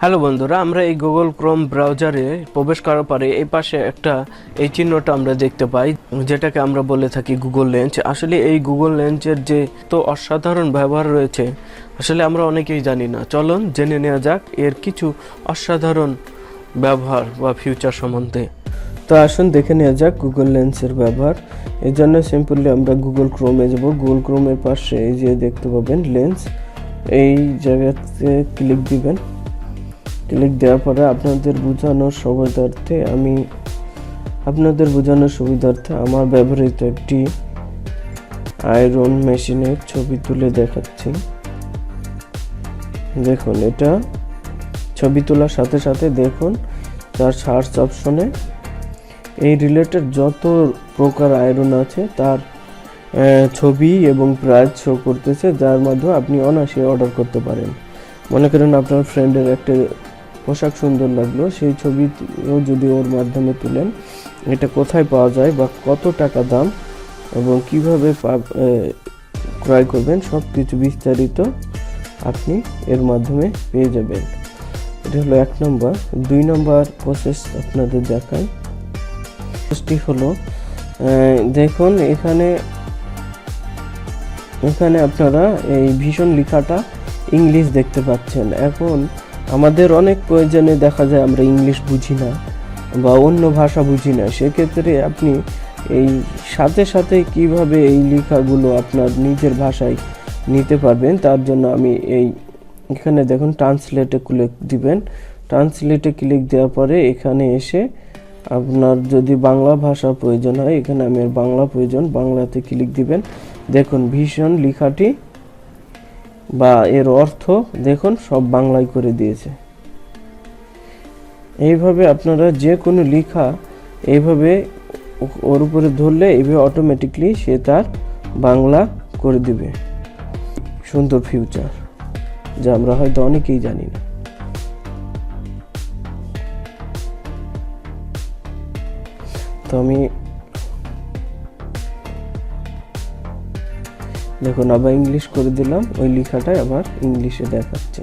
Hello বন্ধুরা, আমরা এই গুগল ক্রোম ব্রাউজারে প্রবেশ করার পরে এই পাশে একটা এই চিহ্নটা আমরা দেখতে পাই, যেটাকে আমরা বলে থাকি গুগল লেন্স আসলে এই গুগল লেন্সের যে তো অসাধারণ ব্যবহার রয়েছে, আসলে আমরা অনেকেই জানি না। চলুন জেনে নেওয়া যাক এর কিছু অসাধারণ ব্যবহার বা ফিউচার সম্বন্ধে। তো আসুন দেখে নেওয়া যাক গুগল লেন্সের ব্যবহার। এই জন্য সিম্পলি আমরা গুগল ক্রোমে যাব। গুগল ক্রোমের পাশে এই যে দেখতে পাবেন লেন্স এই জায়গাতে ক্লিক দিবেন। ক্লিক দেওয়ার পরে আপনাদের বোঝানোর সুবিধার্থে আমি আপনাদের বোঝানোর সুবিধার্থে আমার ব্যবহৃত একটি আয়রন মেশিনের ছবি তুলে দেখাচ্ছি। দেখুন, এটা ছবি তোলার সাথে সাথে দেখুন, তার সার্চ অপশনে এই রিলেটেড যত প্রকার আয়রন আছে, তার ছবি এবং প্রাইস শো করতেছে, যার মাধ্যমে আপনি অনায়াসে অর্ডার করতে পারেন। মনে করেন আপনার ফ্রেন্ডের একটা পোশাক সুন্দর লাগল। সেই ছবিও যদি ওর মাধ্যমে তুলেন, এটা কোথায় পাওয়া যায় বা কত টাকা দাম এবং কীভাবে ক্রয় করবেন সব কিছু বিস্তারিত আপনি এর মাধ্যমে পেয়ে যাবেন। এটা হলো এক নম্বর। দুই নম্বর প্রসেস আপনাদের দেখাই প্রসেসটি হলো দেখুন এখানে এখানে আপনারা এই ভীষণ লেখাটা ইংলিশ দেখতে পাচ্ছেন। এখন আমাদের অনেক প্রয়োজনে দেখা যায় আমরা ইংলিশ বুঝি না বা অন্য ভাষা বুঝি না। সেক্ষেত্রে আপনি এই সাথে সাথে কীভাবে এই লেখাগুলো আপনার নিজের ভাষায় নিতে পারবেন, তার জন্য আমি এই এখানে দেখুন ট্রান্সলেটে ক্লিক দিবেন। ট্রান্সলেটে ক্লিক দেওয়ার পরে এখানে এসে আপনার যদি বাংলা ভাষা প্রয়োজন হয়, এখানে আমি বাংলা প্রয়োজন, বাংলাতে ক্লিক দিবেন। দেখুন ভীষণ লেখাটি বা এর অর্থ দেখুন, সব বাংলায় করে দিয়েছে। এইভাবে আপনারা যে কোনো লেখা এইভাবে ওর উপরে ধরলে এইভাবে অটোমেটিকলি সে তার বাংলা করে দিবে। সুন্দর ফিউচার যা আমরা হয়তো অনেকেই জানি না। তো আমি দেখুন, আবার ইংলিশ করে দিলাম। ওই লেখাটাই আবার ইংলিশে দেখাচ্ছে।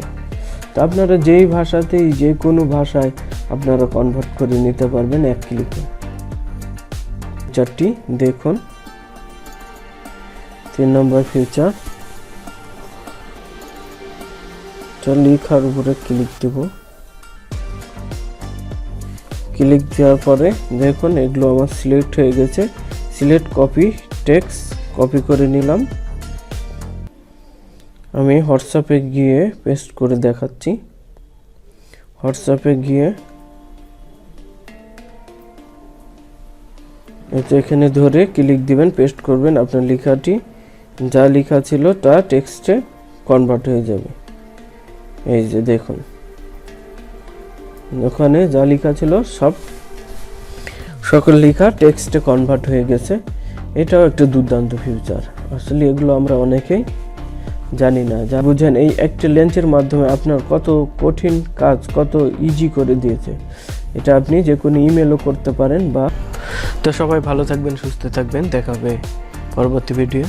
তো আপনারা যেই ভাষাতেই যে কোনো ভাষায় আপনারা কনভার্ট করে নিতে পারবেন এক ক্লিকে ফিচারটি দেখুন। তিন নম্বর ফিচার তো লেখার উপরে ক্লিক দেব। ক্লিক দেওয়ার পরে, দেখুন, এগুলো আমার সিলেক্ট হয়ে গেছে। সিলেক্ট কপি টেক্স কপি করে নিলাম। আমি হোয়াটসঅ্যাপে গিয়ে পেস্ট করে দেখাচ্ছি। হোয়াটসঅ্যাপে গিয়ে তো এখানে ধরে ক্লিক দিবেন, পেস্ট করবেন, আপনার লেখাটি যা লেখা ছিল তা টেক্সটে কনভার্ট হয়ে যাবে। এই যে দেখুন। ওখানে যা লেখা ছিল সব, সকল লেখা টেক্সটে কনভার্ট হয়ে গেছে। এটাও একটা দুর্দান্ত ফিউচার আসলে এগুলো আমরা অনেকেই জানি না, যা বুঝেন, এই একটা লেন্সের মাধ্যমে আপনার কত কঠিন কাজ কত ইজি করে দিয়েছে। এটা আপনি যে কোনো ইমেলও করতে পারেন বা তো সবাই ভালো থাকবেন, সুস্থ থাকবেন। দেখাবে পরবর্তী ভিডিও